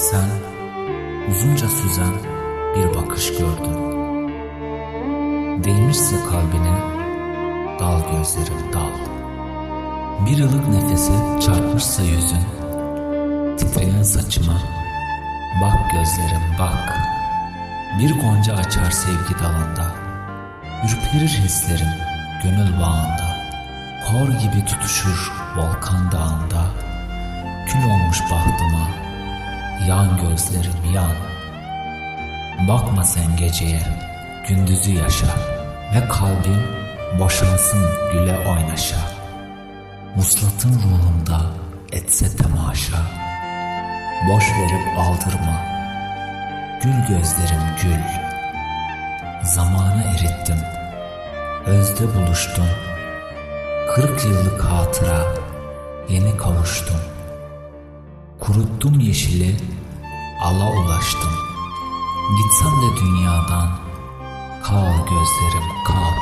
Sen uzunca süzen bir bakış gördün. Değmişse kalbine dal gözlerim dal. Bir ılık nefesi çarpmışsa yüzün, titreyen saçıma bak gözlerim bak. Bir gonca açar sevgi dalında, ürperir hislerim gönül bağında. Kor gibi tutuşur volkan dağında, kül olmuş bahtıma, yan gözlerim yan. Bakma sen geceye, gündüzü yaşa ve kalbin boşansın güle oynaşa. Muslatın ruhumda etse temaşa, boş verip aldırma, gül gözlerim gül. Zamanı erittim, özde buluştum, kırk yıllık hatıra yeni kavuştum. Kuruttum yeşili, ala ulaştım. Gitsem de dünyadan, kal gözlerim kal.